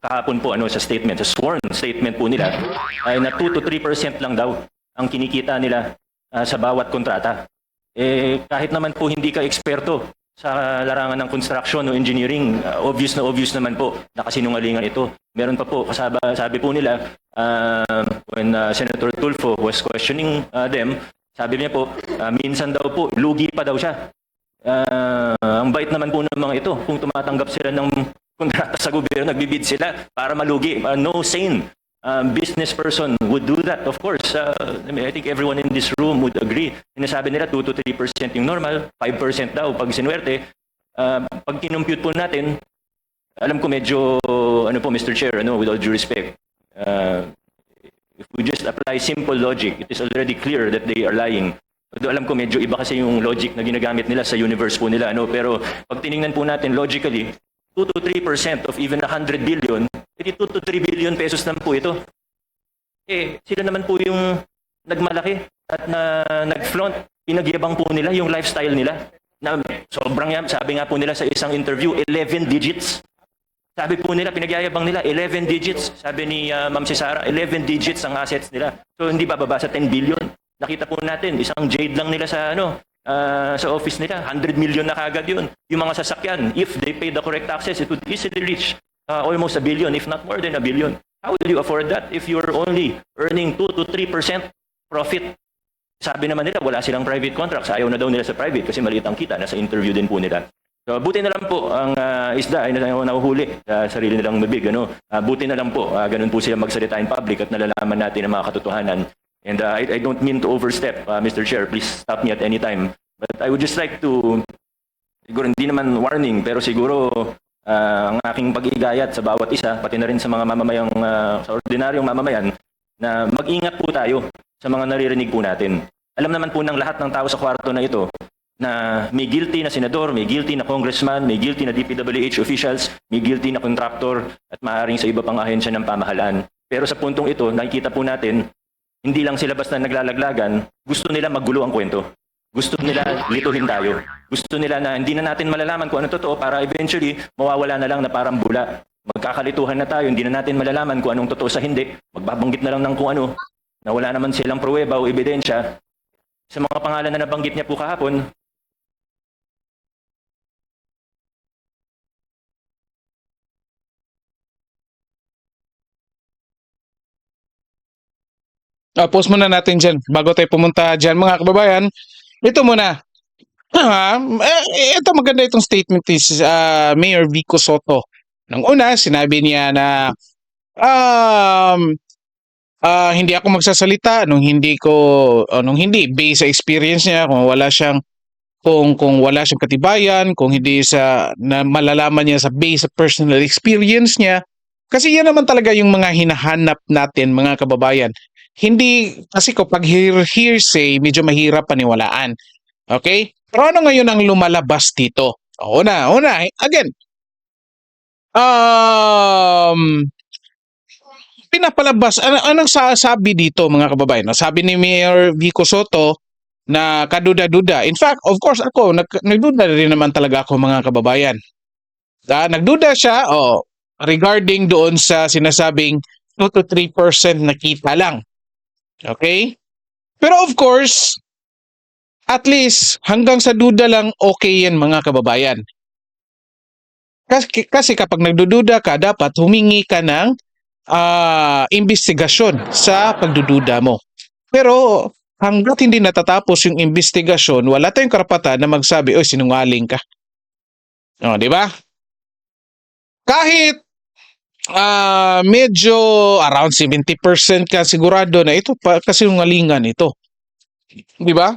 kahapon po ano sa statement, sa sworn statement po nila ay na 2 to 3% lang daw ang kinikita nila ah, sa bawat kontrata. Eh kahit naman po hindi ka eksperto sa larangan ng construction o engineering, ah, obvious na obvious naman po na kasinungalingan ito. Meron pa po kasaba, sabi po nila ah, when ah, Senator Tulfo was questioning ah, them, sabi niya po ah, minsan daw po lugi pa daw siya. Ah, ang bait naman po ng mga ito kung tumatanggap sila ng kontrata sa gobyerno, nagbibid sila para malugi. Ah, no sane ah, business person would do that. Of course, ah, I, mean, I think everyone in this room would agree. Sinasabi nila 2 to 3% yung normal, 5% daw pag sinuwerte. Ah, pag kinumpute po natin, alam ko medyo, ano po Mr. Chair, ano, with all due respect, ah, if we just apply simple logic, it is already clear that they are lying. Although alam ko medyo iba kasi yung logic na ginagamit nila sa universe po nila. No? Pero pag tiningnan po natin logically, 2 to 3% of even 100 billion, edi 2 to 3 billion pesos naman po ito. Eh, sila naman po yung nagmalaki at na, nag-flaunt, pinagyabang po nila yung lifestyle nila. Na sobrang yan, sabi nga po nila sa isang interview, 11 digits. Sabi po nila, pinagyayabang nila, 11 digits. Sabi ni ah, Ma'am si Sarah, 11 digits ang assets nila. So hindi bababa sa 10 billion. Nakita po natin, isang jade lang nila sa ano, ah, sa office nila, 100 million na kagad yun. Yung mga sasakyan, if they pay the correct taxes, it would easily reach ah, almost a billion, if not more than a billion. How will you afford that if you're only earning 2 to 3% profit? Sabi naman nila, wala silang private contracts. Ayaw na daw nila sa private kasi maliit ang kita. Nasa interview din po nila. So, buti na lang po ang ah, isda ay na- nahuhuli sa sarili nilang bibig. Ano? Ah, buti na lang po, ah, ganun po sila magsalita in public at nalalaman natin ang mga katotohanan. And ah, I, I don't mean to overstep, ah, Mr. Chair. Please stop me at any time. But I would just like to, siguro hindi naman warning, pero siguro ah, ang aking pag-igayat sa bawat isa, pati na rin sa mga mamamayang, ah, sa ordinaryong mamamayan, na mag-ingat po tayo sa mga naririnig po natin. Alam naman po ng lahat ng tao sa kwarto na ito na may guilty na senador, may guilty na congressman, may guilty na DPWH officials, may guilty na contractor at maaaring sa iba pang ahensya ng pamahalaan. Pero sa puntong ito, nakikita po natin, hindi lang sila basta naglalaglagan, gusto nila magulo ang kwento. Gusto nila lituhin tayo. Gusto nila na hindi na natin malalaman kung ano totoo para eventually mawawala na lang na parang bula. Magkakalituhan na tayo, hindi na natin malalaman kung anong totoo sa hindi. Magbabanggit na lang ng kung ano na wala naman silang pruweba o ebidensya. Sa mga pangalan na nabanggit niya po kahapon, Uh, post muna natin dyan bago tayo pumunta dyan mga kababayan. Ito muna. Eh, ito maganda itong statement ni ah, Mayor Vico Soto. Nang una, sinabi niya na um, ah, hindi ako magsasalita nung hindi ko oh, nung hindi based sa experience niya kung wala siyang kung kung wala siyang katibayan, kung hindi sa na malalaman niya sa base sa personal experience niya. Kasi yan naman talaga yung mga hinahanap natin mga kababayan hindi kasi kapag hear, hearsay, medyo mahirap paniwalaan. Okay? Pero ano ngayon ang lumalabas dito? Una, una, again, um, pinapalabas, ano, anong sasabi dito mga kababayan? Sabi ni Mayor Vico Soto na kaduda-duda. In fact, of course ako, nag, nagduda rin naman talaga ako mga kababayan. Ah, nagduda siya oh, regarding doon sa sinasabing 2 to 3% na kita lang. Okay? Pero of course, at least hanggang sa duda lang okay yan mga kababayan. Kasi, kasi kapag nagdududa ka, dapat humingi ka ng ah, investigasyon sa pagdududa mo. Pero hanggat hindi natatapos yung investigasyon, wala tayong karapatan na magsabi, oy, sinungaling ka. O, di ba? Kahit ah medyo around 70% ka sigurado na ito pa kasi ngalingan ito. Di ba?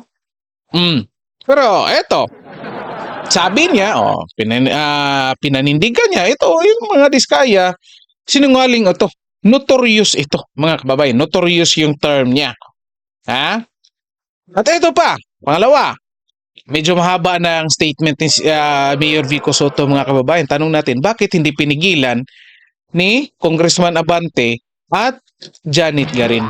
Mm. Pero eto, sabi niya, oh, pinan, ah, pinanindigan niya, ito, yung mga diskaya, sinungaling ito. Notorious ito, mga kababayan. Notorious yung term niya. Ha? At ito pa, pangalawa, medyo mahaba ang statement ni ah, Mayor Vico Soto, mga kababayan. Tanong natin, bakit hindi pinigilan ni Congressman Abante at Janet Garin.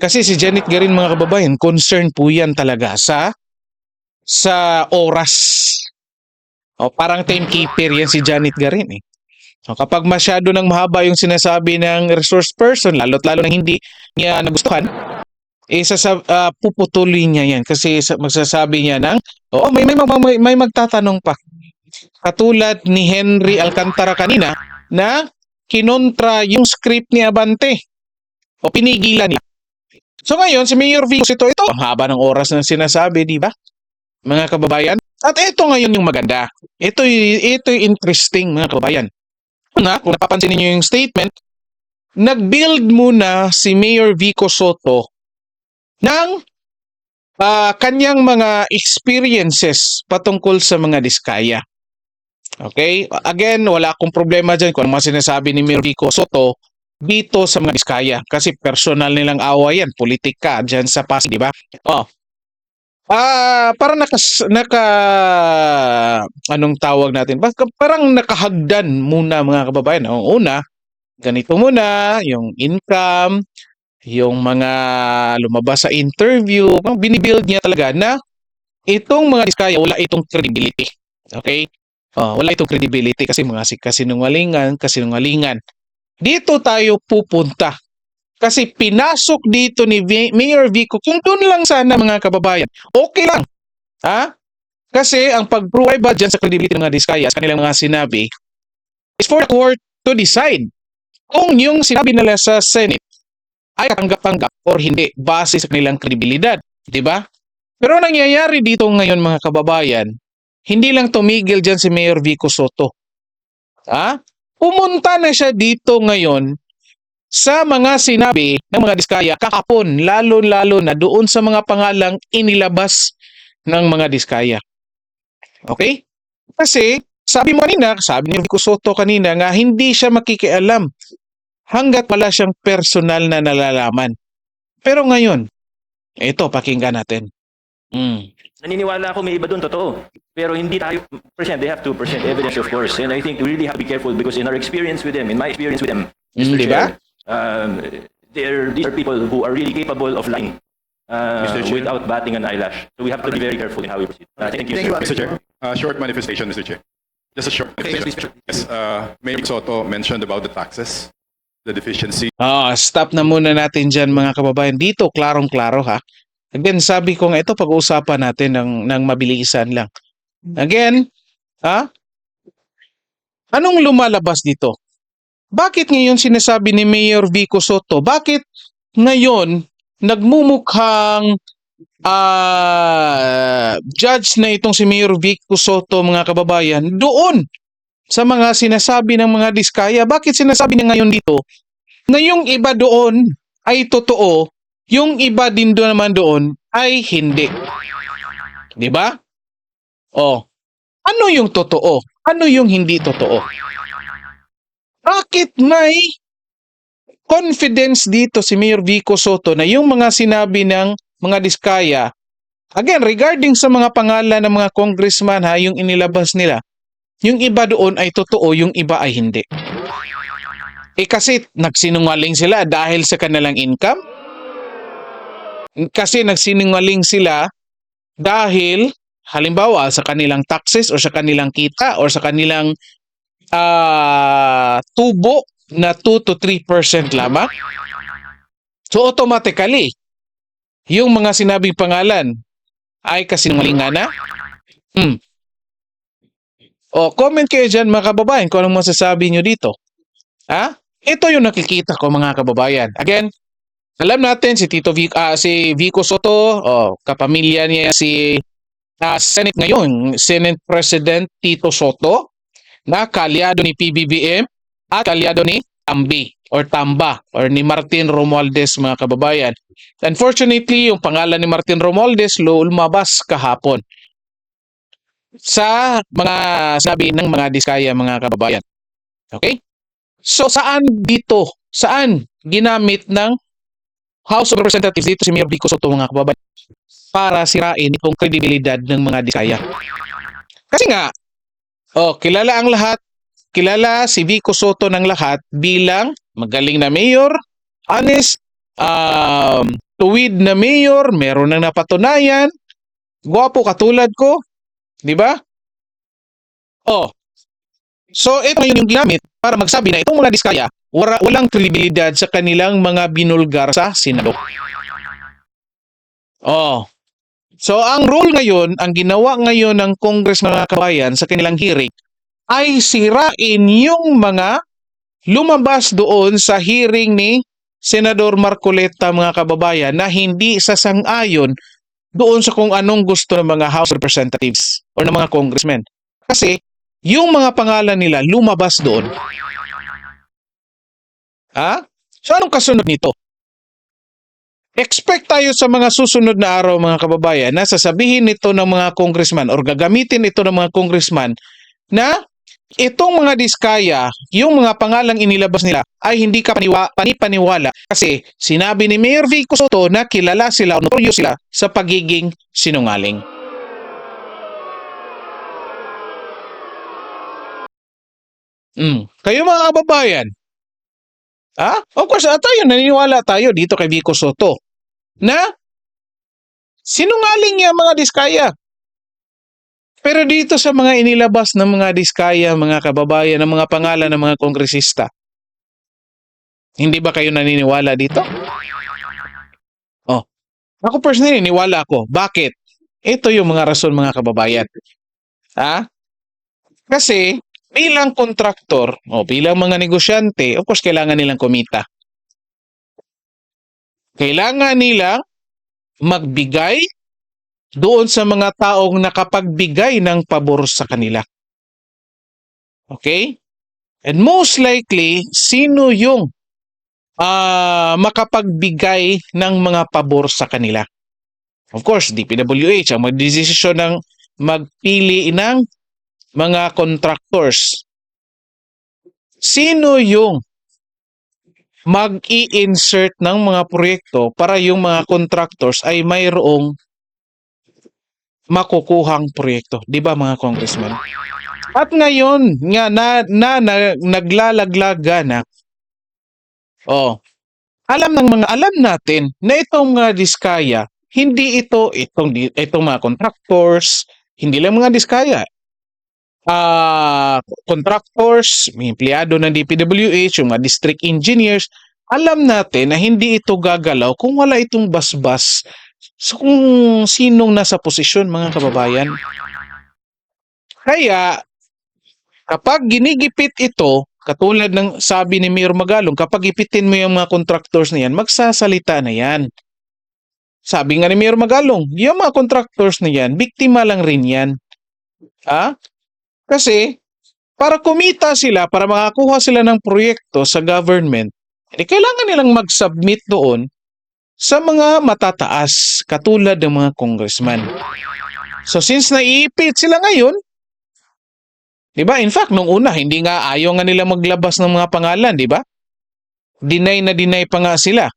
Kasi si Janet Garin mga kababayan, concern po yan talaga sa sa oras. O parang timekeeper yan si Janet Garin eh. So, kapag masyado nang mahaba yung sinasabi ng resource person, lalo't lalo na hindi niya nagustuhan, eh, sasab- ah, puputulin niya yan kasi sa- magsasabi niya ng, oo, may, may, may, may magtatanong pa. Katulad ni Henry Alcantara kanina na kinontra yung script ni Abante o pinigilan niya. So ngayon, si Mayor Vicos ito, ito, ang haba ng oras na sinasabi, di ba? Mga kababayan. At ito ngayon yung maganda. Ito, ito yung interesting, mga kababayan. Una, kung napapansin niyo yung statement, nag-build muna si Mayor Vico Soto ng ah, kanyang mga experiences patungkol sa mga diskaya. Okay? Again, wala akong problema dyan kung ano mga sinasabi ni Mayor Vico Soto dito sa mga diskaya. Kasi personal nilang awa yan. Politika dyan sa Pasig, di ba? Oh. Ah, parang nakas, naka anong tawag natin? Parang nakahagdan muna mga kababayan. Ang una, ganito muna, yung income, yung mga lumabas sa interview, binibuild niya talaga na itong mga diskaya wala itong credibility. Okay? Oh, wala itong credibility kasi mga si- kasinungalingan, kasinungalingan. Dito tayo pupunta. Kasi pinasok dito ni Vi- Mayor Vico, kung doon lang sana mga kababayan, okay lang. Ha? Kasi ang pag-provide ba sa credibility ng mga diskaya sa kanilang mga sinabi is for the court to decide kung yung sinabi nila sa Senate ay katanggap-tanggap or hindi base sa kanilang kredibilidad. Di ba? Pero ang nangyayari dito ngayon mga kababayan, hindi lang tumigil dyan si Mayor Vico Soto. Ha? Pumunta na siya dito ngayon sa mga sinabi ng mga diskaya kakapon, lalo-lalo na doon sa mga pangalang inilabas ng mga diskaya. Okay? Kasi, sabi mo kanina, sabi ni Vico Soto kanina nga, hindi siya makikialam hanggat wala siyang personal na nalalaman. Pero ngayon, ito, pakinggan natin. Mm. Naniniwala ako may iba doon, totoo. Pero hindi tayo, percent, they have 2% evidence of course. And I think we really have to be careful because in our experience with them, in my experience with them, Mm, Mr. ba? Chair, um, they're, these are people who are really capable of lying uh, without batting an eyelash. So we have to be very careful in how we proceed. Uh, thank you, Thank you, sir. Mr. Chair. Uh, short manifestation, Mr. Chair. Just a short manifestation. please, Yes, uh, Mayor Soto mentioned about the taxes, the deficiency. Ah, stop na muna natin dyan mga kababayan. Dito, klarong-klaro ha. Again, sabi ko nga ito, pag-uusapan natin ng, ng mabilisan lang. Again, ha? Anong lumalabas dito? Bakit ngayon sinasabi ni Mayor Vico Soto? Bakit ngayon nagmumukhang ah, judge na itong si Mayor Vico Soto mga kababayan doon sa mga sinasabi ng mga diskaya? Bakit sinasabi niya ngayon dito na yung iba doon ay totoo, yung iba din doon naman doon ay hindi. 'Di ba? Oh. Ano yung totoo? Ano yung hindi totoo? Bakit may confidence dito si Mayor Vico Soto na yung mga sinabi ng mga diskaya, again, regarding sa mga pangalan ng mga congressman ha, yung inilabas nila, yung iba doon ay totoo, yung iba ay hindi. Eh kasi nagsinungaling sila dahil sa kanilang income. Kasi nagsinungaling sila dahil halimbawa sa kanilang taxes or sa kanilang kita or sa kanilang ah, tubo na 2 to 3% lamang. So automatically, yung mga sinabing pangalan ay kasinungalingan na. Hmm. O, comment kayo dyan mga kababayan kung anong masasabi nyo dito. Ha? Ito yung nakikita ko mga kababayan. Again, alam natin si Tito Vic, ah, si Vico Soto, oh, kapamilya niya si ah, Senate ngayon, Senate President Tito Soto, na kalyado ni PBBM at kalyado ni Tambi or Tamba or ni Martin Romualdez mga kababayan. Unfortunately, yung pangalan ni Martin Romualdez lumabas kahapon sa mga sabi ng mga diskaya mga kababayan. Okay? So saan dito? Saan ginamit ng House of Representatives dito si Mayor Vico Soto mga kababayan para sirain itong kredibilidad ng mga diskaya? Kasi nga, oh, kilala ang lahat, kilala si Vico Soto ng lahat bilang magaling na mayor, honest, um, tuwid na mayor, meron nang napatunayan, gwapo katulad ko, di ba? Oh, So ito ngayon yung ginamit para magsabi na itong mga diskaya wala, walang kredibilidad sa kanilang mga binulgar sa Senado. Oh. So ang role ngayon, ang ginawa ngayon ng Congress mga kabayan sa kanilang hearing ay sirain yung mga lumabas doon sa hearing ni Senador Marcoleta mga kababayan na hindi sasang-ayon doon sa kung anong gusto ng mga House Representatives o ng mga congressmen. Kasi yung mga pangalan nila lumabas doon. Ha? So anong kasunod nito? Expect tayo sa mga susunod na araw mga kababayan na sasabihin nito ng mga congressman or gagamitin ito ng mga congressman na itong mga diskaya, yung mga pangalang inilabas nila ay hindi ka paniwa, panipaniwala kasi sinabi ni Mayor Vico Soto na kilala sila o notoryo sila sa pagiging sinungaling. Mm. Kayo mga kababayan, Ah, of course, ah, tayo naniniwala tayo dito kay Vico Soto na sinungaling niya mga diskaya. Pero dito sa mga inilabas ng mga diskaya, mga kababayan, ng mga pangalan ng mga kongresista, hindi ba kayo naniniwala dito? Oh, ako personally, niwala ako. Bakit? Ito yung mga rason mga kababayan. Ha? Kasi, bilang kontraktor o bilang mga negosyante, of course, kailangan nilang kumita. Kailangan nila magbigay doon sa mga taong nakapagbigay ng pabor sa kanila. Okay? And most likely, sino yung ah makapagbigay ng mga pabor sa kanila? Of course, DPWH ang magdesisyon ng magpili ng mga contractors. Sino yung mag-i-insert ng mga proyekto para yung mga contractors ay mayroong makukuhang proyekto. Di ba mga congressman? At ngayon, nga na, na, na naglalaglaga na, oh, alam ng mga alam natin na itong mga diskaya, hindi ito itong itong mga contractors, hindi lang mga diskaya. Ah, contractors, may empleyado ng DPWH, yung mga district engineers, alam natin na hindi ito gagalaw kung wala itong basbas sa kung sinong nasa posisyon mga kababayan. Kaya kapag ginigipit ito, katulad ng sabi ni Mayor Magalong, kapag ipitin mo yung mga contractors na yan, magsasalita na yan. Sabi nga ni Mayor Magalong, yung mga contractors na yan, biktima lang rin yan. Ha? Kasi, para kumita sila, para makakuha sila ng proyekto sa government, eh, kailangan nilang mag-submit doon sa mga matataas, katulad ng mga congressman. So since naiipit sila ngayon, di ba? In fact, nung una, hindi nga ayaw nga nila maglabas ng mga pangalan, di ba? Deny na deny pa nga sila.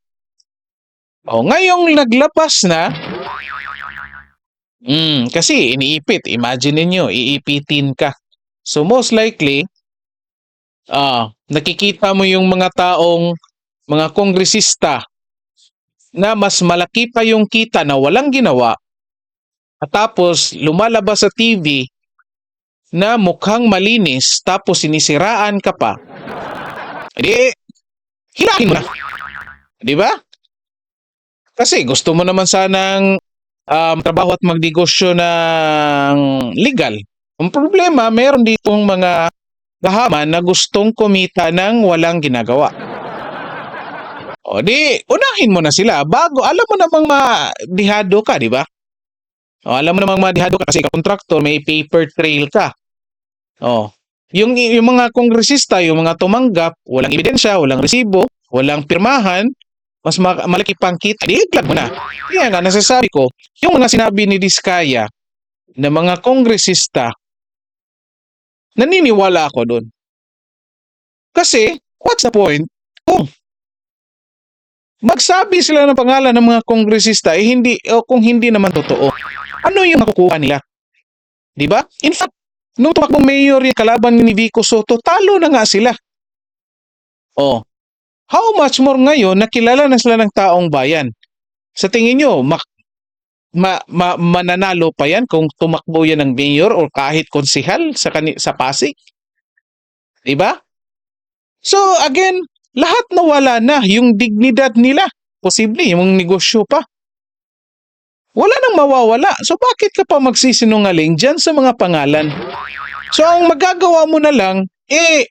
O ngayong naglabas na, mm, kasi iniipit, imagine niyo iipitin ka. So most likely, ah, nakikita mo yung mga taong, mga kongresista na mas malaki pa yung kita na walang ginawa at tapos lumalabas sa TV na mukhang malinis tapos sinisiraan ka pa. Di, hilahin mo na. Di ba? Kasi gusto mo naman sanang um, trabaho at magnegosyo ng legal. Ang problema, meron ditong mga gahaman na gustong kumita ng walang ginagawa. O di, unahin mo na sila bago, alam mo namang madihado ka, di ba? O, alam mo namang madihado ka kasi ka kontraktor, may paper trail ka. O, yung, yung mga kongresista, yung mga tumanggap, walang ebidensya, walang resibo, walang pirmahan, mas ma- malaki pang kita, di iglag mo na. Kaya nga, nasasabi ko, yung mga sinabi ni Diskaya na mga kongresista, naniniwala ako doon. Kasi, what's the point? Kung magsabi sila ng pangalan ng mga kongresista eh hindi o kung hindi naman totoo. Ano yung makukuha nila? 'Di ba? In fact, nung tumakbong mayor yung kalaban ni Vico Soto, talo na nga sila. Oh. How much more ngayon nakilala na sila ng taong bayan? Sa tingin nyo, mak- ma- ma- mananalo pa yan kung tumakbo yan ng mayor o kahit konsihal sa, kani- sa Pasig? Diba? So again, lahat nawala na yung dignidad nila. Posible yung negosyo pa. Wala nang mawawala. So bakit ka pa magsisinungaling dyan sa mga pangalan? So ang magagawa mo na lang, eh,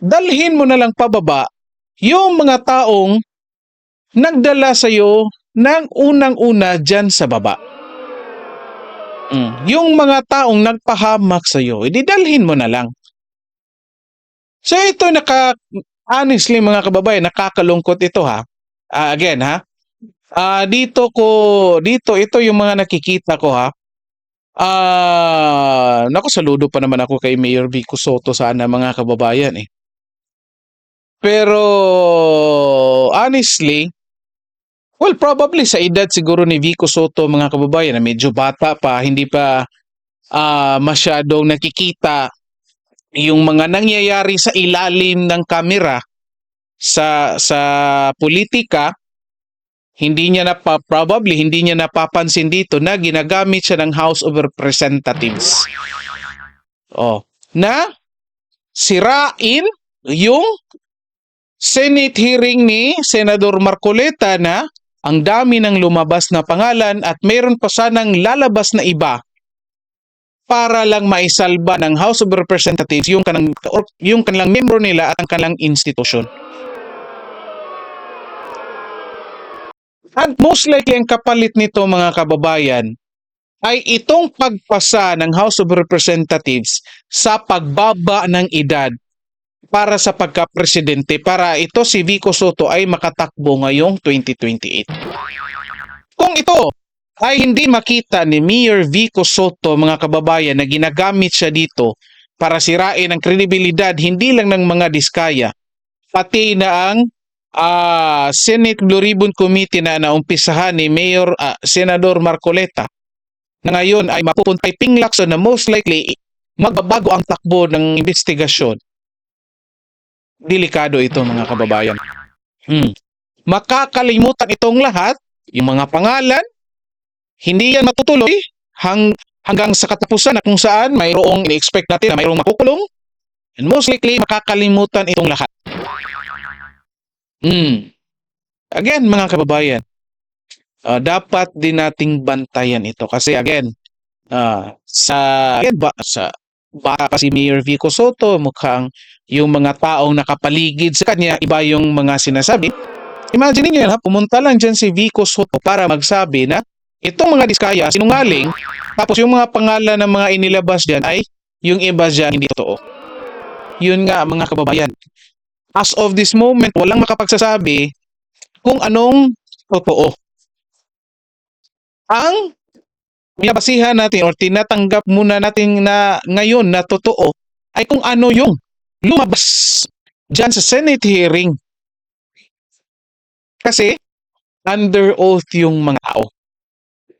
dalhin mo na lang pababa yung mga taong nagdala sa'yo ng unang-una dyan sa baba. Mm. Yung mga taong nagpahamak sa'yo, ididalhin mo na lang. So ito naka, honestly mga kababayan, nakakalungkot ito ha. Ah, again ha, Ah, dito ko, dito, ito yung mga nakikita ko ha. Ah, naku, saludo pa naman ako kay Mayor Vico Soto sana mga kababayan eh. Pero, honestly, well, probably sa edad siguro ni Vico Soto mga kababayan na medyo bata pa, hindi pa ah, masyadong nakikita yung mga nangyayari sa ilalim ng kamera sa sa politika hindi niya na probably hindi niya napapansin dito na ginagamit siya ng House of Representatives. Oh, na sirain yung Senate hearing ni Senador Marcoleta na ang dami ng lumabas na pangalan at mayroon pa sanang lalabas na iba para lang maisalba ng House of Representatives yung kanang yung kanilang membro nila at ang kanilang institusyon. At most likely ang kapalit nito mga kababayan ay itong pagpasa ng House of Representatives sa pagbaba ng edad para sa pagka-presidente para ito si Vico Soto ay makatakbo ngayong 2028. Kung ito ay hindi makita ni Mayor Vico Soto mga kababayan na ginagamit siya dito para sirain ang kredibilidad hindi lang ng mga diskaya pati na ang ah, Senate Blue Ribbon Committee na naumpisahan ni Mayor ah, Senador Marcoleta na ngayon ay mapupunta kay Ping Lacson na most likely magbabago ang takbo ng investigasyon. Delikado ito mga kababayan. Hmm. Makakalimutan itong lahat, yung mga pangalan, hindi yan matutuloy hang, hanggang sa katapusan na kung saan mayroong in-expect natin na mayroong makukulong and most likely makakalimutan itong lahat. Hmm. Again, mga kababayan, ah, dapat din nating bantayan ito kasi again, ah, sa again, ba, sa baka si Mayor Vico Soto, mukhang yung mga taong nakapaligid sa kanya, iba yung mga sinasabi. Imagine niyo yan, ha, pumunta lang dyan si Vico Soto para magsabi na itong mga diskaya, sinungaling, tapos yung mga pangalan ng mga inilabas dyan ay yung iba dyan hindi totoo. Yun nga mga kababayan. As of this moment, walang makapagsasabi kung anong totoo. Ang binabasihan natin or tinatanggap muna natin na ngayon na totoo ay kung ano yung lumabas dyan sa Senate hearing. Kasi under oath yung mga tao.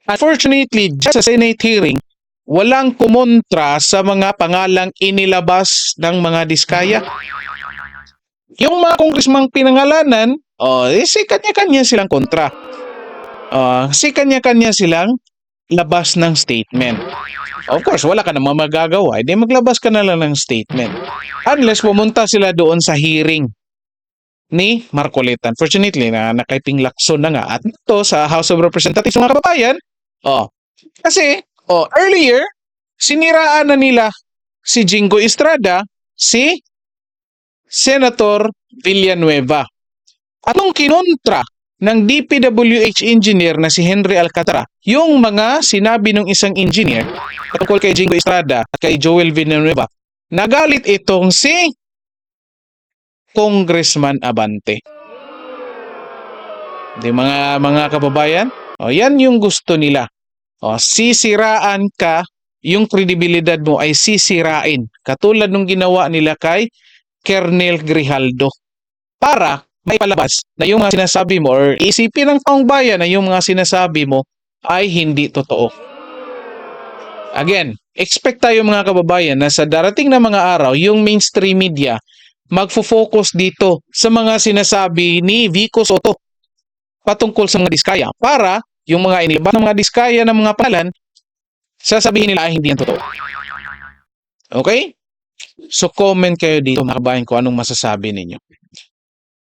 Unfortunately, dyan sa Senate hearing, walang kumontra sa mga pangalang inilabas ng mga diskaya. Yung mga kongresmang pinangalanan, oh, eh, si kanya-kanya silang kontra. Oh, si kanya-kanya silang labas ng statement. Of course, wala ka namang magagawa. Hindi maglabas ka na lang ng statement. Unless pumunta sila doon sa hearing ni Marcoleta. Unfortunately, na nakaiping lakson na nga. At ito sa House of Representatives, mga kababayan, oh, kasi, oh, earlier, siniraan na nila si Jingo Estrada, si Senator Villanueva. At nung kinontra ng DPWH engineer na si Henry Alcantara, yung mga sinabi ng isang engineer tungkol kay Jingo Estrada at kay Joel Villanueva, nagalit itong si Congressman Abante. Di mga mga kababayan, o yan yung gusto nila. O sisiraan ka, yung kredibilidad mo ay sisirain. Katulad nung ginawa nila kay Kernel Grijaldo. Para may palabas na yung mga sinasabi mo or isipin ng taong bayan na yung mga sinasabi mo ay hindi totoo. Again, expect tayo mga kababayan na sa darating na mga araw, yung mainstream media magfo-focus dito sa mga sinasabi ni Vico Soto patungkol sa mga diskaya para yung mga inilabas ng mga diskaya ng mga pangalan sasabihin nila ay hindi yan totoo. Okay? So comment kayo dito mga kabayan kung anong masasabi ninyo.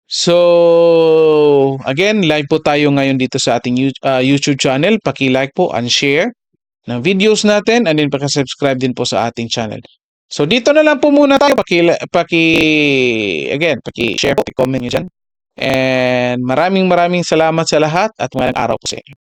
So, again, live po tayo ngayon dito sa ating ah, YouTube channel. Paki-like po and share ng videos natin and then paki-subscribe din po sa ating channel. So, dito na lang po muna tayo. Paki, paki again, paki-share po, paki-comment nyo dyan. And maraming maraming salamat sa lahat at magandang araw po sa inyo.